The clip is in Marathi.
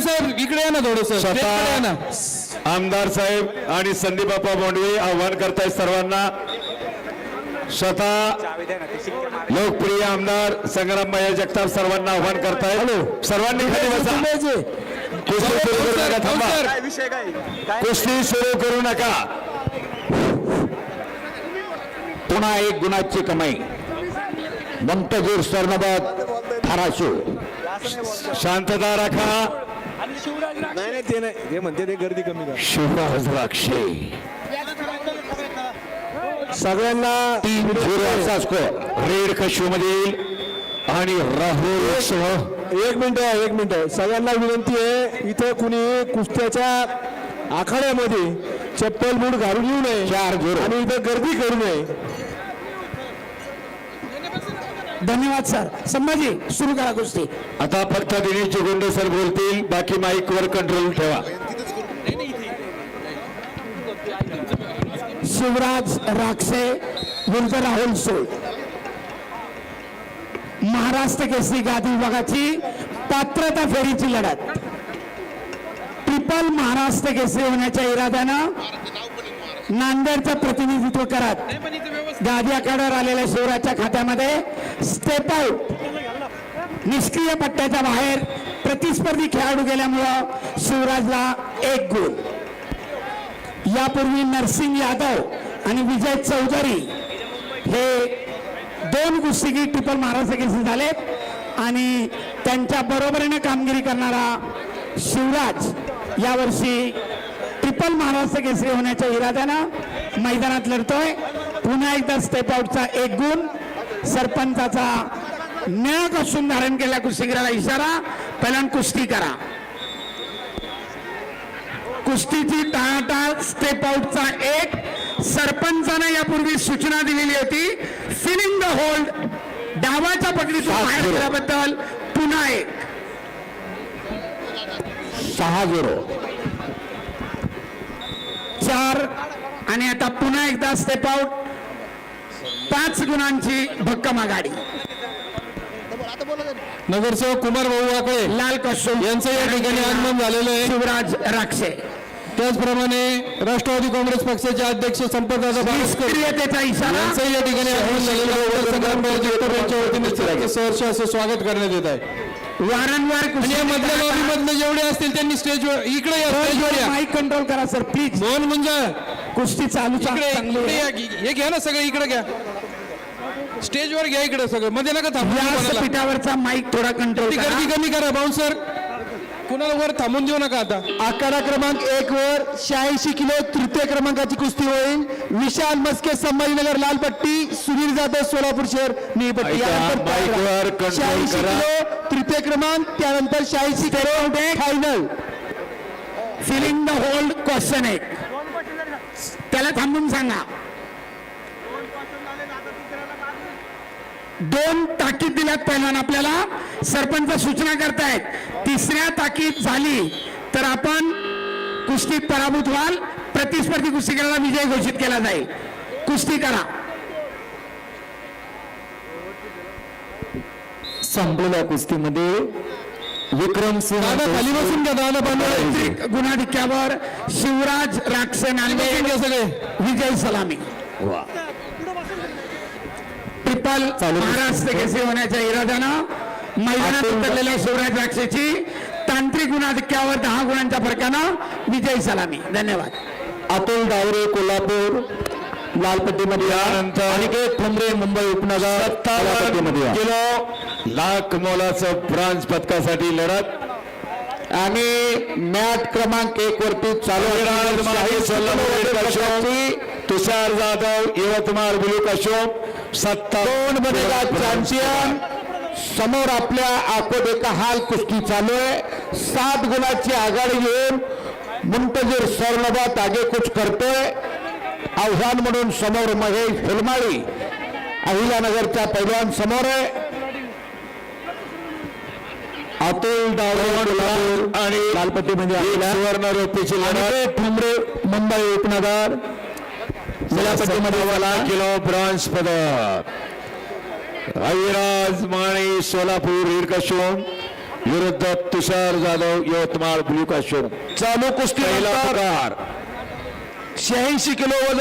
साहेब इकडे या ना थोडस ना. आमदार साहेब आणि संदीप बाप्पा बोंडवे आव्हान करतायत सर्वांना. स्वतः लोकप्रिय आमदार संग्राम भैया जगताप सर्वांना आव्हान करतायत. सर्वांनी खाली बसा. कुस्ती सुरू करू नका थांबा. कुस्ती सुरू करू नका. पुन्हा एक गुणाची कमाई. मंतगीर स्वर्णबाद धाराशिव. शांतता राखा. नाही नाही ते नाही. ते म्हणते ते गर्दी कमी करा. शिवराज राक्षे. सगळ्यांना तीन झिरो असा स्कोर रेड कशू मधील आणि राहुल एक मिनिट एक मिनिट सगळ्यांना विनंती आहे इथं कुणी कुस्त्याच्या आखाड्यामध्ये चप्पल बूट घालून येऊ नये चार झिरो. आणि इथं गर्दी करू नये. धन्यवाद सर. संभाजी सुरू करा कुस्ती. आता फक्त दिनेश जोगुंडे सर बोलतील बाकी माईक वर कंट्रोल ठेवा. शिवराज राक्षे विरुद्ध राहुल सोळ महाराष्ट्र केसरी गादी विभागाची पात्रता फेरीची लढत. ट्रिपल महाराष्ट्र केसरी होण्याच्या इराद्यानं नांदेडचं प्रतिनिधित्व करत. गादी आखाड्यावर आलेल्या शिवराजच्या खात्यामध्ये स्टेप आउट निष्क्रिय पट्ट्याच्या बाहेर प्रतिस्पर्धी खेळाडू गेल्यामुळं शिवराजला एक गुण यापूर्वी नरसिंग यादव आणि विजय चौधरी हे दोन कुस्तीगीर ट्रिपल महाराष्ट्र केसरी झालेत आणि त्यांच्या बरोबरीने कामगिरी करणारा शिवराज यावर्षी ट्रिपल महाराष्ट्र केसरी होण्याच्या इराद्यानं मैदानात लढतोय. पुन्हा एकदा स्टेप आउटचा एक गुण सरपंचाचा निळा कसून धारण केलेल्या कुस्तीगीराला इशारा पहिल्यांदा कुस्ती करा. कुस्तीची टाळाटाळ स्टेप आउटचा एक. सरपंचाने यापूर्वी सूचना दिलेली होती फिलिंग द होल्ड डावाच्या पकडीतून बाहेर केल्याबद्दल पुन्हा एक. सहा झिरो चार. आणि आता पुन्हा एकदा स्टेप आउट पाच गुणांची भक्कम आघाडी. नगरसेवक कुमार भाऊ वाकळे लाल कसून यांचं या ठिकाणी आगमन झालेलं आहे. शिवराज राक्षे. त्याचप्रमाणे राष्ट्रवादी काँग्रेस पक्षाचे अध्यक्ष संपतदादा बारस्कर निष्क्रियतेचा इशारा. यांचंही या ठिकाणी आगमन झालेलं आहे. संग्राम भाऊ जगताप यांच्या वतीने सहर्ष असं स्वागत करण्यात येत आहे. वारंवार मधल्या लॉबी मधले जेवढे असतील त्यांनी स्टेजवर इकडे या माईक कंट्रोल करा सर प्लीज दोन म्हणजे कुस्ती चालू इकडे हे घ्या ना सगळं इकडे घ्या. स्टेजवर घ्या इकडे सगळं. मध्ये नका थांबू. पीठावरचा माईक थोडा कंट्रोल गर्दी कमी करा बाउन्सर कुणाला वर थांबून देऊ नका आता? आखाडा क्रमांक एक वर शहाऐंशी किलो तृतीय क्रमांकाची कुस्ती होईल. विशाल मस्के संभाजीनगर लाल पट्टी सुनील जाधव सोलापूर शहर निळी पट्टी. ऐका, यानंतर माईकवर control शहाऐंशी. किलो तृतीय क्रमांक त्यानंतर शहाऐंशी kilo final filling the hold question एक. त्याला थांबून सांगा. दोन ताकीद दिल्यात पहिल्यांदा आपल्याला. सरपंच सूचना करतायत तिसऱ्या ताकीद झाली तर आपण कुस्तीत पराभूत व्हाल. प्रतिस्पर्धी कुस्तीगीराला विजय घोषित केला जाईल. कुस्ती करा. संपलेल्या कुस्तीमध्ये विक्रम सिंह खाली बसून घ्या. शिवराज राक्षे नांदे घ्या सगळे. विजय सलामी. ट्रिपल महाराष्ट्र केसरी होण्याच्या इराद्यानं मैदानात उतरलेल्या शिवराज राक्षेची तांत्रिक गुणाधिक्यावर दहा गुणांच्या फरकानं विजय सलामी. धन्यवाद. अतुल डावरे कोल्हापूर लालपट्टीमध्ये अनिकेत ठोंबरे मुंबई उपनगर. किलो लाख मोलाचं ब्रॉन्झ पदकासाठी लढत. आणि मॅट क्रमांक एक वरती चालू तुषार जाधव यवतमाळ ब्लू सत्ता दोन बनेगा चॅम्पियन समोर आपल्या आकोट हाल कुस्ती चालू आहे. सात गुणाची आघाडी घेऊन मुंतजीर स्वर्णबाद आगेकूच करतोय आव्हान म्हणून समोर महेश फुलमाळी. अहिल्यानगरच्या पैलवान समोर आहे. अतुल डावरे आणि लालपट्टीमध्ये आलेला सुवर्ण रोपीची लढत. अनिकेत ठोंबरे मुंबई उपनगर. निळापट्टीमध्ये वाला किलो ब्रॉन्झ पदक. अविराज माळी सोलापूर हिरकशोम विरुद्ध तुषार जाधव यवतमाळ ब्ल्यू काश्यूम चालू कुस्ती शहाऐंशी किलो